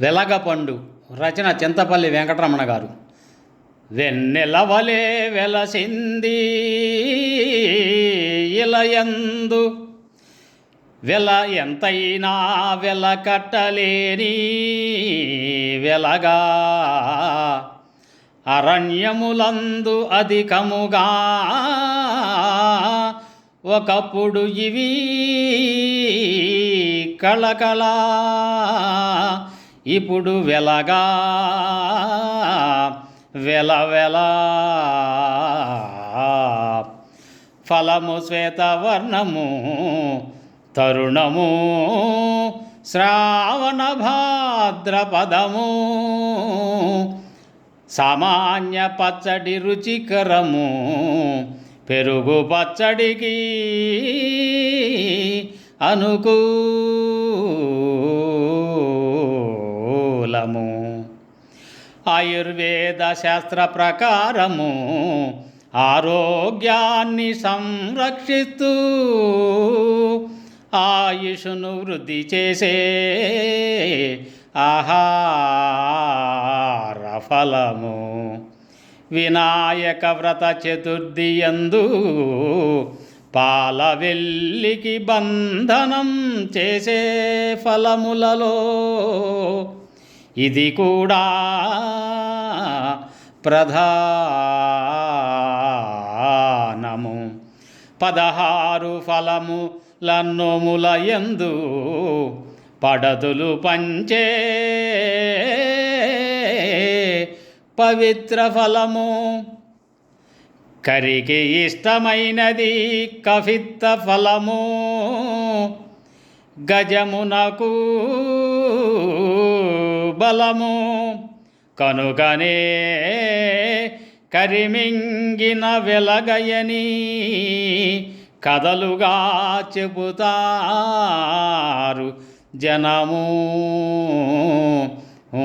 వెలగపండు రచన చింతపల్లి వెంకటరమణ గారు. వెన్నెలవలే వెలసింది ఇలయందు వెల ఎంతైనా వెల కట్టలేని వెలగా. అరణ్యములందు అధికముగా. ఒకప్పుడు ఇవి కళకళ. ఇప్పుడు వెలగా వెల వెల. ఫలము శ్వేతవర్ణము తరుణము శ్రావణ భాద్రపదము సామాన్య పచ్చడి రుచికరము పెరుగు పచ్చడికి అనుకూ ఆయుర్వేద శాస్త్ర ప్రకారము ఆరోగ్యాన్ని సంరక్షిస్తూ ఆయుషును వృద్ధి చేసే ఆహార ఫలము. వినాయక వ్రత చతుర్థి యందు పాల వెల్లికి బంధనం చేసే ఫలములలో ఇది కూడా ప్రధానము. పదహారు ఫలములన్నోముల యందు పడదులు పంచే పవిత్ర ఫలము. కరికి ఇష్టమైనది కఫిత్త ఫలము. గజమునకు బలము. కనుకనే కరిమింగిన వెలగయని కథలుగా చెబుతారు జనము. ఊ